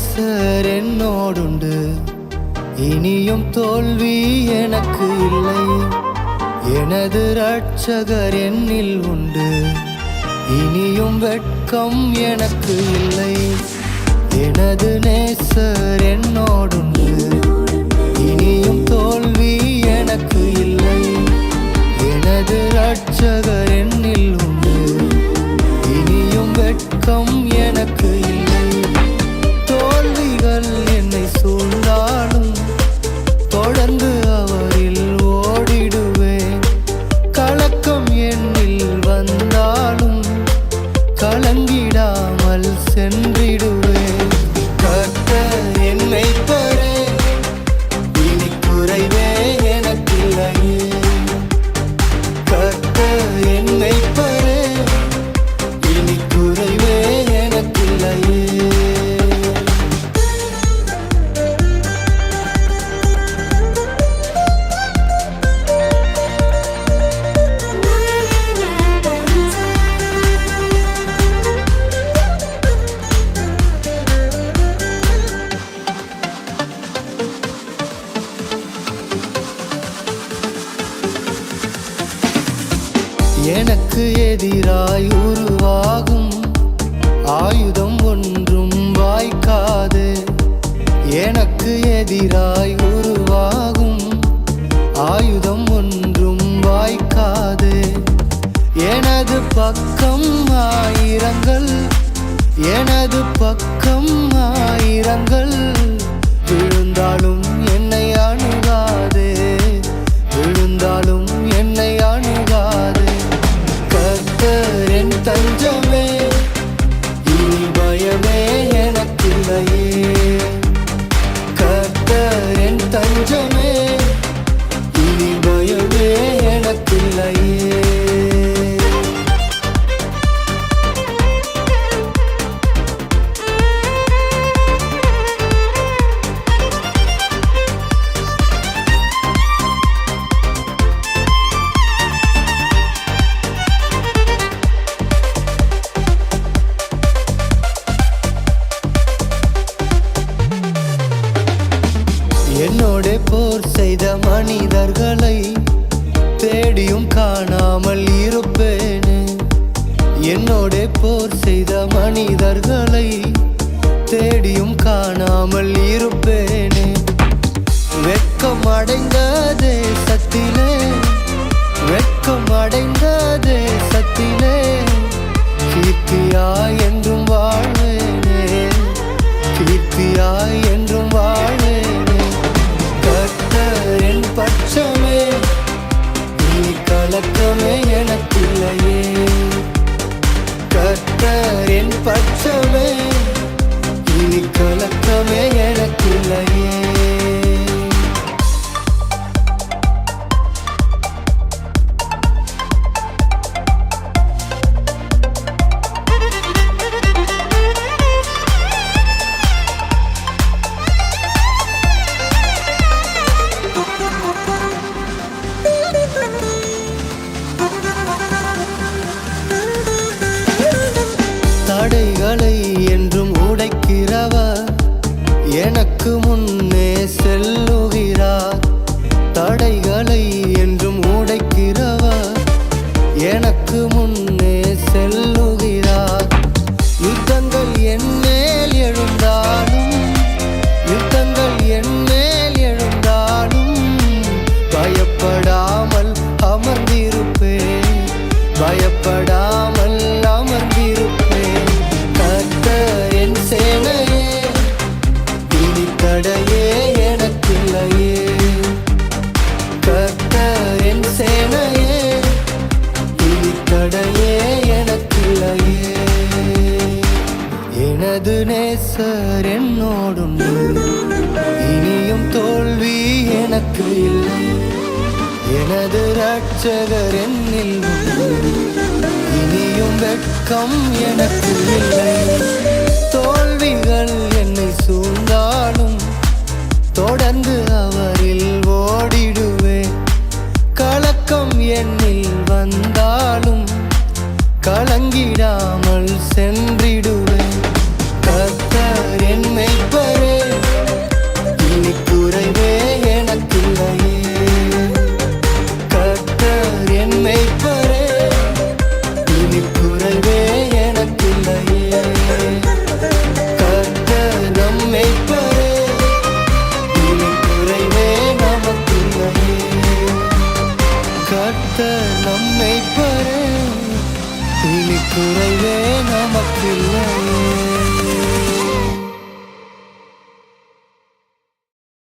நேசர் என்னோடுண்டு. இனியும் தோல்வி எனக்கு இல்லை. எனது ரட்சகர் என்னில் உண்டு. இனியும் வெட்கம் எனக்கு இல்லை. எனது நேசர் என்னோடுண்டு. இனியும் தோல்வி எனக்கு இல்லை. எனது ரட்சகர் எனக்கு எதிராய் உருவாகும். ஆயுதம் ஒன்றும் வாய்க்காது. எனக்கு எதிராய் உருவாகும். ஆயுதம் ஒன்றும் வாய்க்காது. எனது பக்கம் ஆயிரங்கள். எனது பக்கம் ஆயிரங்கள். விழுந்தாலும் 等着你。என்னோட போர் செய்த மனிதர்களை தேடியும் காணாமல் இருப்பேனே. என்னோட போர் செய்த மனிதர்களை தேடியும் காணாமல் இருப்பேனே. வெட்கம் அடைந்த தேசத்திலே வெட்கம் அடைந்த தேசத்திலே கீர்த்தியாய் என்றும் வாழ்வேனே. கீர்த்தியாய் 춤 உடைக்கிறவர் எனக்கு முன்னே செல்லுகிறார். தடைகள் தடையே எனக்கில்லையே. எனது நேசர் என்னோடும் இனியும் தோல்வி எனக்கு இல்லை. எனது ரட்சகர் என்னில் இனியும் வெட்கம் எனக்கு இல்லை. தோல்விகள் என்னை சூழ்ந்தாலும் தொடர்ந்து அவரில் ஓடிடுவேன். கலக்கம் என்னில் வந்தாலும் கலங்கிடாமல் சென்றிடுவேன். கத்தர் என்னை பெறே. இனி குறைவே எனக்கில்லையே. கத்தர் என்னை பெறே. இனி குறைவே எனக்கில்லையே. கத்தர் நம்மை பெறே. நம்மை பெறே. சொல்லி குறைவே நமக்கில்லை